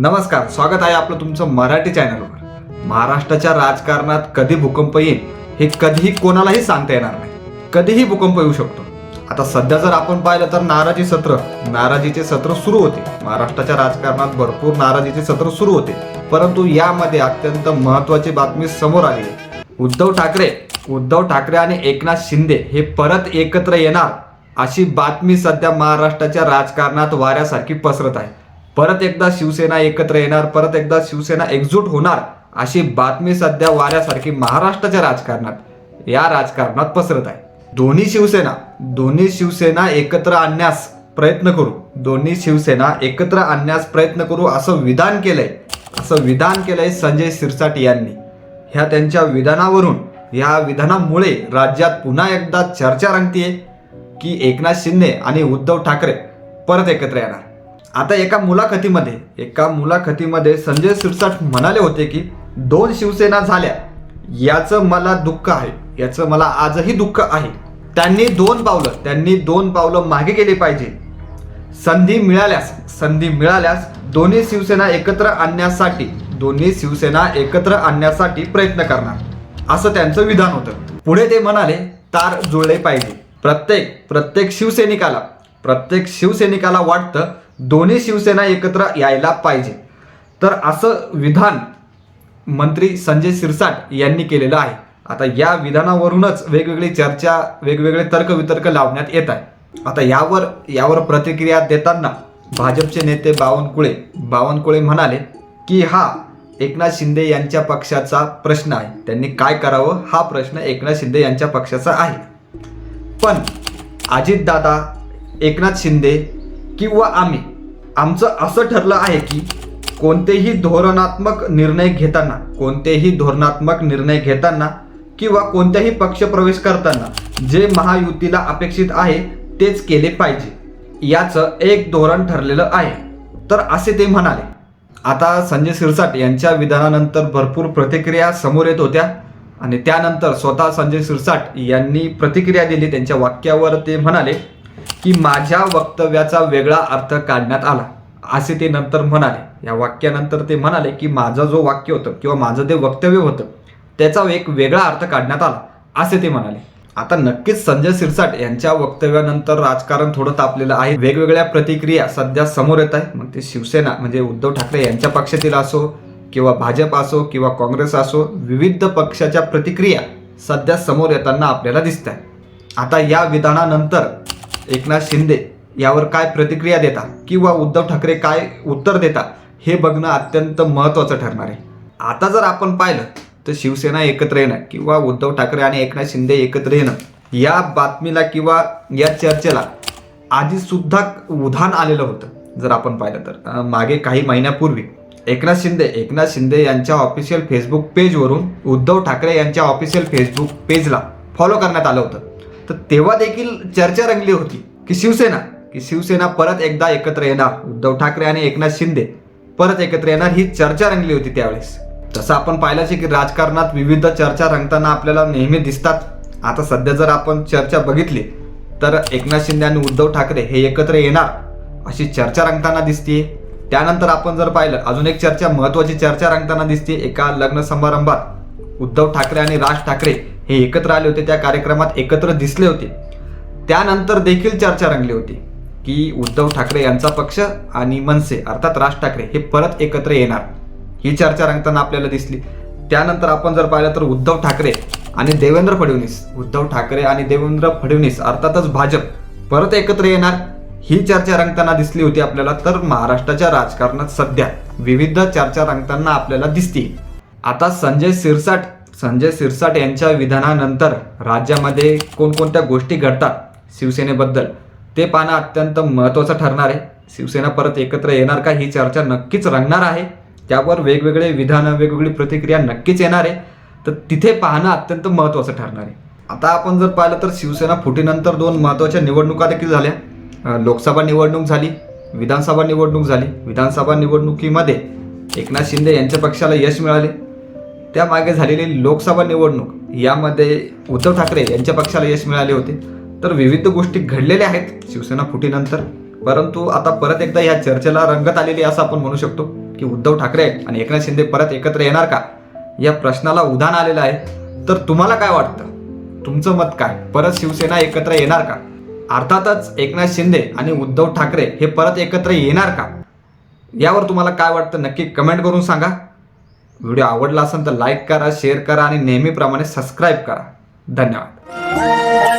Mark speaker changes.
Speaker 1: नमस्कार स्वागत आहे आपलं तुमचं मराठी चॅनलवर महाराष्ट्राच्या राजकारणात कधी भूकंप येईल हे कधीही कोणालाही सांगता येणार नाही. कधीही भूकंप येऊ शकतो. आता सध्या जर आपण पाहिलं तर नाराजी सत्र नाराजीचे सत्र सुरू होते. महाराष्ट्राच्या राजकारणात भरपूर नाराजीचे सत्र सुरू होते. परंतु यामध्ये अत्यंत महत्वाची बातमी समोर आली आहे. उद्धव ठाकरे उद्धव ठाकरे आणि एकनाथ शिंदे हे परत एकत्र येणार अशी बातमी सध्या महाराष्ट्राच्या राजकारणात वाऱ्यासारखी पसरत आहे. परत एकदा शिवसेना एकत्र येणार परत एकदा शिवसेना एकजूट होणार अशी बातमी सध्या वाऱ्यासारखी महाराष्ट्राच्या राजकारणात या राजकारणात पसरत आहे. दोन्ही शिवसेना दोन्ही शिवसेना एकत्र आणण्यास प्रयत्न करू दोन्ही शिवसेना एकत्र आणण्यास प्रयत्न करू असं विधान केलंय असं विधान केलंय संजय सिरसाट यांनी. ह्या त्यांच्या विधानावरून ह्या विधानामुळे राज्यात पुन्हा एकदा चर्चा रंगतीये की एकनाथ शिंदे आणि उद्धव ठाकरे परत एकत्र येणार. आता एका मुलाखतीमध्ये एका मुलाखतीमध्ये संजय सिरसाट म्हणाले होते की दोन शिवसेना झाल्या याचं मला दुःख आहे. याचं मला आजही दुःख आहे. त्यांनी दोन पावलं त्यांनी दोन पावलं मागे गेली पाहिजे. संधी मिळाल्यास संधी मिळाल्यास दोन्ही शिवसेना एकत्र आणण्यासाठी दोन्ही शिवसेना एकत्र आणण्यासाठी प्रयत्न करणार. असं त्यांचं विधान होतं. पुढे ते म्हणाले तार जुळले पाहिजे. प्रत्येक प्रत्येक शिवसैनिकाला प्रत्येक शिवसैनिकाला वाटतं दोन्ही शिवसेना एकत्र यायला पाहिजे. तर असं विधान मंत्री संजय सिरसाट यांनी केलेलं आहे. आता या विधानावरूनच वेगवेगळी चर्चा वेगवेगळे तर्कवितर्क लावण्यात येत आहे. आता यावर यावर प्रतिक्रिया देताना भाजपचे नेते बावनकुळे बावनकुळे म्हणाले की हा एकनाथ शिंदे यांच्या पक्षाचा प्रश्न आहे. त्यांनी काय करावं? हा प्रश्न एकनाथ शिंदे यांच्या पक्षाचा आहे. पण अजितदादा एकनाथ शिंदे किंवा आम्ही आमचं असं ठरलं आहे की कोणतेही धोरणात्मक निर्णय घेताना कोणतेही धोरणात्मक निर्णय घेताना किंवा कोणत्याही पक्ष प्रवेश करताना जे महायुतीला अपेक्षित आहे तेच केले पाहिजे. याचं एक धोरण ठरलेलं आहे. तर असे ते म्हणाले. आता संजय सिरसाट यांच्या विधानानंतर भरपूर प्रतिक्रिया समोर येत होत्या आणि त्यानंतर स्वतः संजय सिरसाट यांनी प्रतिक्रिया दिली त्यांच्या वाक्यावर. ते म्हणाले की माझ्या वक्तव्याचा वेगळा अर्थ काढण्यात आला. असे ते नंतर म्हणाले. या वाक्यानंतर ते म्हणाले की माझं जो वाक्य होतं किंवा माझं ते वक्तव्य होतं त्याचा एक वेगळा अर्थ काढण्यात आला. असे ते म्हणाले. आता नक्कीच संजय सिरसाट यांच्या वक्तव्यानंतर राजकारण थोडं तापलेलं आहे. वेगवेगळ्या प्रतिक्रिया सध्या समोर येत आहे मग ते शिवसेना म्हणजे उद्धव ठाकरे यांच्या पक्षातील असो किंवा भाजप असो किंवा काँग्रेस असो विविध पक्षाच्या प्रतिक्रिया सध्या समोर येताना आपल्याला दिसत आहे आता या विधानानंतर एकनाथ शिंदे यावर काय प्रतिक्रिया देता किंवा उद्धव ठाकरे काय उत्तर देता हे बघणं अत्यंत महत्त्वाचं ठरणार आहे. आता जर आपण पाहिलं तर शिवसेना एकत्र येणं किंवा उद्धव ठाकरे आणि एकनाथ शिंदे एकत्र येणं या बातमीला किंवा या चर्चेला आधीसुद्धा उधाण आलेलं होतं जर आपण पाहिलं तर. मागे काही महिन्यापूर्वी एकनाथ शिंदे एकनाथ शिंदे यांच्या ऑफिशियल फेसबुक पेजवरून उद्धव ठाकरे यांच्या ऑफिशियल फेसबुक पेजला फॉलो करण्यात आलं होतं. तर तेव्हा देखील चर्चा रंगली होती की शिवसेना की शिवसेना परत एकदा एकत्र येणार. उद्धव ठाकरे आणि एकनाथ शिंदे परत एकत्र येणार ही चर्चा रंगली होती त्यावेळेस. तसं आपण पाहिलंच की राजकारणात विविध चर्चा रंगताना आपल्याला नेहमी दिसतात. आता सध्या जर आपण चर्चा बघितली तर एकनाथ शिंदे आणि उद्धव ठाकरे हे एकत्र येणार अशी चर्चा रंगताना दिसते त्यानंतर आपण जर पाहिलं अजून एक चर्चा महत्वाची चर्चा रंगताना दिसते एका लग्न समारंभात. उद्धव ठाकरे आणि राज ठाकरे हे एकत्र आले होते त्या कार्यक्रमात एकत्र दिसले होते. त्यानंतर देखील चर्चा रंगली होती की उद्धव ठाकरे यांचा पक्ष आणि मनसे अर्थात राज ठाकरे हे परत एकत्र येणार. ही चर्चा रंगताना आपल्याला दिसली. त्यानंतर आपण जर पाहिलं तर उद्धव ठाकरे आणि देवेंद्र फडणवीस उद्धव ठाकरे आणि देवेंद्र फडणवीस अर्थातच भाजप परत एकत्र येणार ही चर्चा रंगताना दिसली होती आपल्याला. तर महाराष्ट्राच्या राजकारणात सध्या विविध चर्चा रंगताना आपल्याला दिसते आता संजय सिरसाट संजय सिरसाट यांच्या विधानानंतर राज्यामध्ये कोणकोणत्या गोष्टी घडतात शिवसेनेबद्दल ते पाहणं अत्यंत महत्त्वाचं ठरणार आहे. शिवसेना परत एकत्र येणार का ही चर्चा नक्कीच रंगणार आहे. त्यावर वेगवेगळे विधानं वेगवेगळी प्रतिक्रिया नक्कीच येणार आहे. तर तिथे पाहणं अत्यंत महत्त्वाचं ठरणार आहे. आता आपण जर पाहिलं तर शिवसेना फुटीनंतर दोन महत्त्वाच्या निवडणुका देखील झाल्या. लोकसभा निवडणूक झाली विधानसभा निवडणूक झाली. विधानसभा निवडणुकीमध्ये एकनाथ शिंदे यांच्या पक्षाला यश मिळाले. त्यामागे झालेली लोकसभा निवडणूक यामध्ये उद्धव ठाकरे यांच्या पक्षाला यश मिळाले होते. तर विविध गोष्टी घडलेल्या आहेत शिवसेना फुटीनंतर. परंतु आता परत एकदा या चर्चेला रंगत आलेली असं आपण म्हणू शकतो की उद्धव ठाकरे आणि एकनाथ शिंदे परत एकत्र येणार का? या प्रश्नाला उधाण आलेलं आहे. तर तुम्हाला काय वाटतं? तुमचं मत काय? परत शिवसेना एकत्र येणार का? अर्थातच एकनाथ शिंदे आणि उद्धव ठाकरे हे परत एकत्र येणार का? यावर तुम्हाला काय वाटतं नक्की कमेंट करून सांगा. व्हिडिओ आवडला असेल तर लाईक करा शेअर करा आणि नेहमीप्रमाणे सबस्क्राईब करा. धन्यवाद.